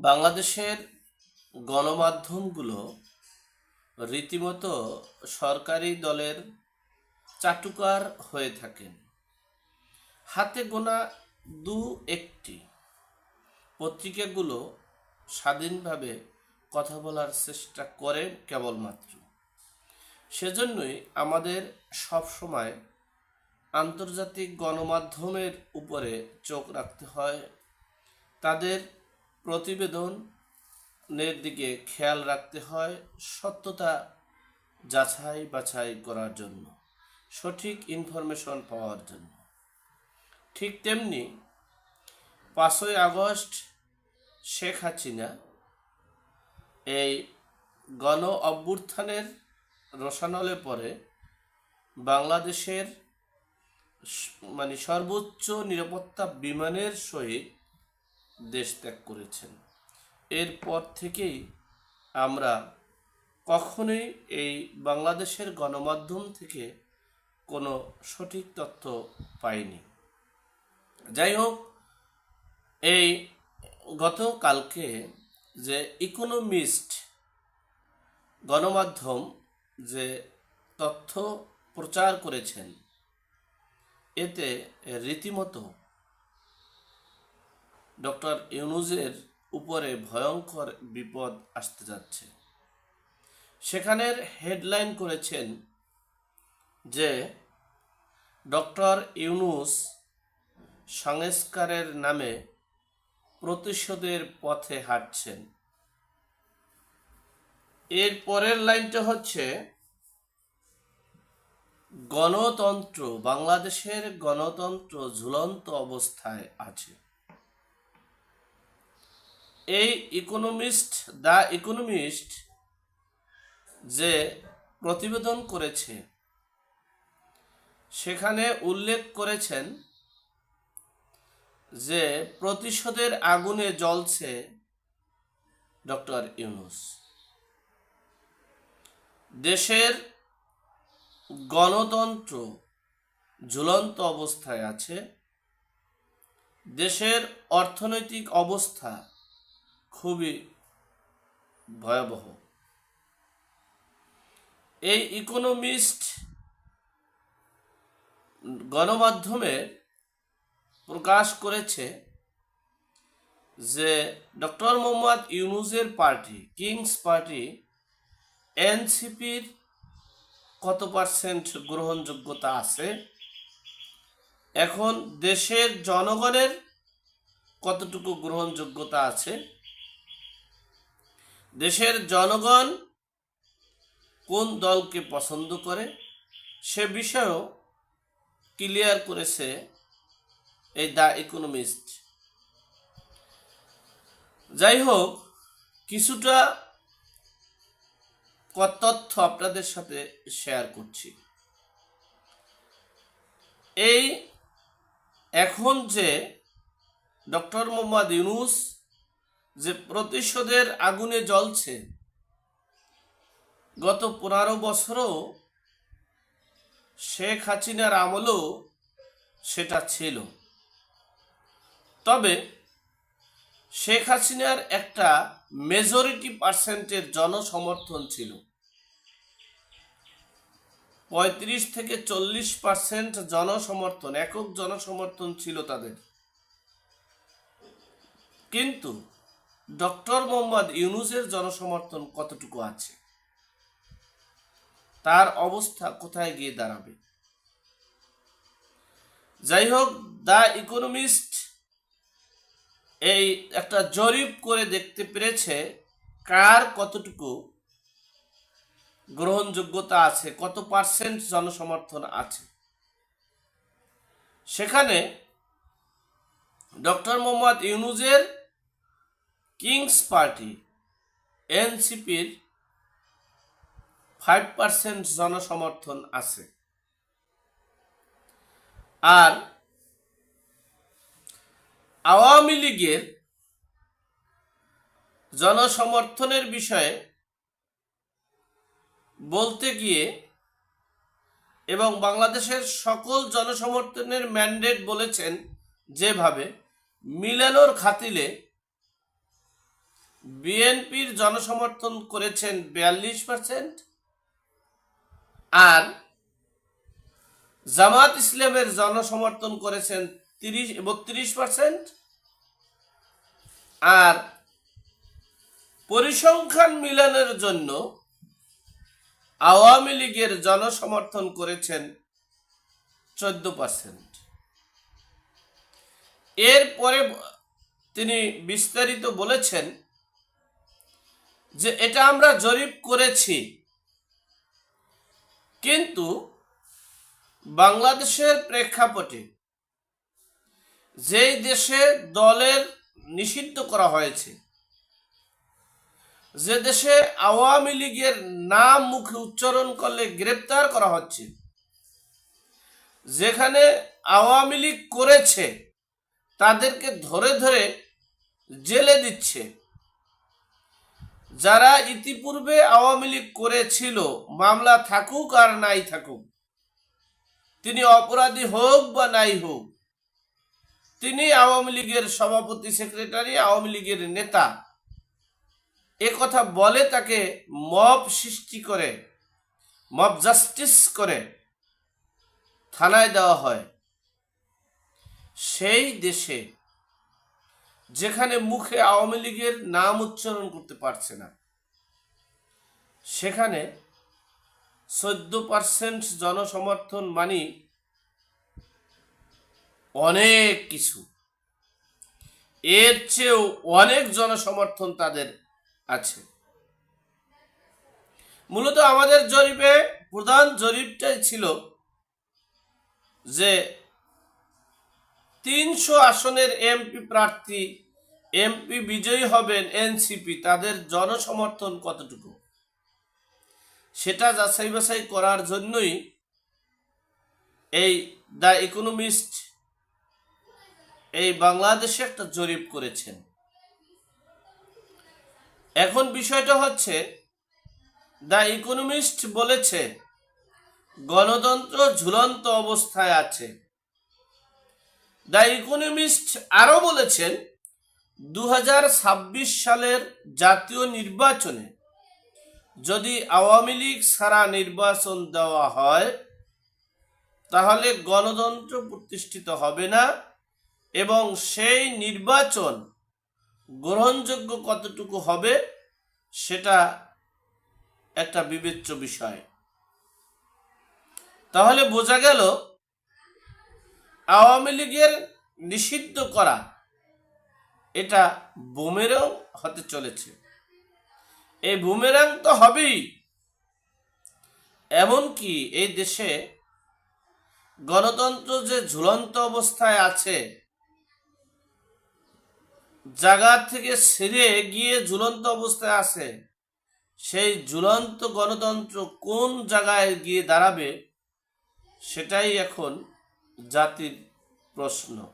বাংলাদেশের গণমাধ্যমগুলো রীতিমতো সরকারি দলের চাটুকার হয়ে থাকেন। হাতে গোনা দু একটি পত্রিকাগুলো স্বাধীনভাবে কথা বলার চেষ্টা করে কেবলমাত্র। সেজন্যই আমাদের সব সময় আন্তর্জাতিক গণমাধ্যমের উপরে চোখ রাখতে হয়। তাদের প্রতিবেদনের দিকে খেয়াল রাখতে হয় সত্যতা যাচাই বাছাই করার জন্য, সঠিক ইনফরমেশন পাওয়ার জন্য। ঠিক তেমনি পাঁচই আগস্ট শেখ হাসিনা এই গণ অভ্যুত্থানের রসানলে পরে বাংলাদেশের মানে সর্বোচ্চ নিরাপত্তা বিমানের সহিত দেশ ত্যাগ করেছেন। এরপর থেকেই আমরা কখনোই এই বাংলাদেশের গণমাধ্যম থেকে কোনো সঠিক তথ্য পাইনি। যাই হোক, এই গতকালকে যে ইকোনমিস্ট গণমাধ্যম যে তথ্য প্রচার করেছেন, এতে রীতিমতো ডক্টর ইউনুজের উপরে ভয়ঙ্কর বিপদ আসতে যাচ্ছে। সেখানের হেডলাইন করেছেন যে, ডক্টর ইউনুস সংস্কারের নামে প্রতিশোধের পথে হাঁটছেন। এর পরের লাইনটা হচ্ছে, গণতন্ত্র, বাংলাদেশের গণতন্ত্র ঝুলন্ত অবস্থায় আছে। এই ইকোনমিস্ট দ্য ইকোনমিস্ট যে প্রতিবেদন করেছে, সেখানে উল্লেখ করেছেন যে প্রতিশোধের আগুনে জ্বলছে ডক্টর ইউনুস। দেশের গণতন্ত্র ঝুলন্ত অবস্থায় আছে। দেশের অর্থনৈতিক অবস্থা খুবই ভয়াবহ। এই ইকোনমিস্ট গণমাধ্যমে প্রকাশ করেছে যে ডক্টর মোহাম্মদ ইউনুসের পার্টি, কিংস পার্টি, এনসিপির কত পার্সেন্ট গ্রহণযোগ্যতা আছে? এখন দেশের জনগণের কতটুকু গ্রহণযোগ্যতা আছে? দেশের জনগণ কোন দলকে পছন্দ করে সে বিষয়েও ক্লিয়ার করেছে এই দ্য ইকোনমিস্ট। যাই হোক কিছুটা তথ্য আপনাদের সাথে শেয়ার করছি। এই এখন যে ডক্টর মোহাম্মদ ইউনুস যে প্রতিশোধের আগুনে জ্বলছে। গত পনেরো বছরও শেখ হাসিনার আমলও সেটা ছিল। তবে শেখ হাসিনার একটা মেজরিটি পার্সেন্টের জনসমর্থন ছিল। পঁয়ত্রিশ থেকে চল্লিশ পার্সেন্ট জনসমর্থন, একক জনসমর্থন ছিল তাদের। কিন্তু ডক্টর মোহাম্মদ ইউনুসের জনসমর্থন কতটুকু আছে? তার অবস্থা কোথায় গিয়ে দাঁড়াবে? যাই হোক, দ্য ইকোনমিস্ট এই একটা জরিপ করে দেখতে পেরেছে কার কতটুকু গ্রহণযোগ্যতা আছে, কত পার্সেন্ট জনসমর্থন আছে। সেখানে ডক্টর মোহাম্মদ ইউনুজের কিংস পার্টি, এনসিপির ফাইভ পার্সেন্ট জনসমর্থন আছে। আর আওয়ামী লীগের জনসমর্থনের বিষয়ে বলতে গিয়ে এবং বাংলাদেশের সকল জনসমর্থনের ম্যান্ডেট বলেছেন যেভাবে, মিলানোর খাতিলে বিএনপির জনসমর্থন করেছেন বিয়াল্লিশ পার্সেন্ট আর জামাত ইসলামের জনসমর্থন করেছেন তিরিশ, বত্রিশ পার্সেন্ট আর পরিসংখ্যান মিলানের জন্য আওয়ামী লীগের জনসমর্থন করেছেন চোদ্দ পার্সেন্ট এরপরে তিনি বিস্তারিত বলেছেন যে এটা আমরা জরিপ করেছি। কিন্তু বাংলাদেশের প্রেক্ষাপটে যেই দেশে দলের নিষিদ্ধ করা হয়েছে, যে দেশে আওয়ামী লীগের নাম মুখে উচ্চারণ করলে গ্রেপ্তার করা হচ্ছে, যেখানে আওয়ামী লীগ করেছে, তাদেরকে ধরে ধরে জেলে দিচ্ছে। যারা ইতিপূর্বে আওয়ামী লীগ করেছিল, মামলা থাকুক আর নাই থাকুক, তিনি অপরাধী হোক বা নাই হোক, তিনি আওয়ামী লীগের সভাপতি, সেক্রেটারি, আওয়ামী লীগের নেতা, এ কথা বলে তাকে মব সৃষ্টি করে, মব জাস্টিস করে থানায় দেওয়া হয়। সেই দেশে যেখানে মুখে আওয়ামী লীগের নাম উচ্চারণ করতে পারছে না। সেখানে চোদ্দ পার্সেন্ট জনসমর্থন মানি অনেক কিছু। এর চেয়েও অনেক জনসমর্থন তাদের আছে। মূলত আমাদের জরিপে প্রধান জরিপটাই ছিল যে তিনশো আসনের এমপি প্রার্থী, এমপি বিজয়ী হবেন এনসিপি। তাদের জনসমর্থন কতটুকু? সেটা যাচাই বাছাই করার জন্যই এই দ্য ইকোনমিস্ট এই বাংলাদেশে একটা জরিপ করেছেন। এখন বিষয়টা হচ্ছে, দ্য ইকোনমিস্ট বলেছে, গণতন্ত্র ঝুলন্ত অবস্থায় আছে। দ্য ইকোনমিস্ট আরও বলেছেন দু হাজার ছাব্বিশ সালের জাতীয় নির্বাচনে যদি আওয়ামী লীগ সারা নির্বাচন দেওয়া হয়, তাহলে গণতন্ত্র প্রতিষ্ঠিত হবে না এবং সেই নির্বাচন গ্রহণযোগ্য কতটুকু হবে, সেটা একটা বিবেচ্য বিষয়। তাহলে বোঝা গেল আওয়ামী লীগের নিষিদ্ধ করা, এটা বুমেরাং হতে চলেছে। এই বুমেরাং তো হবেই। এমনকি এই দেশে গণতন্ত্র যে ঝুলন্ত অবস্থায় আছে জায়গা থেকে ছেড়ে গিয়ে ঝুলন্ত অবস্থায় আছে, সেই ঝুলন্ত গণতন্ত্র কোন জায়গায় গিয়ে দাঁড়াবে, সেটাই এখন জাতির প্রশ্ন।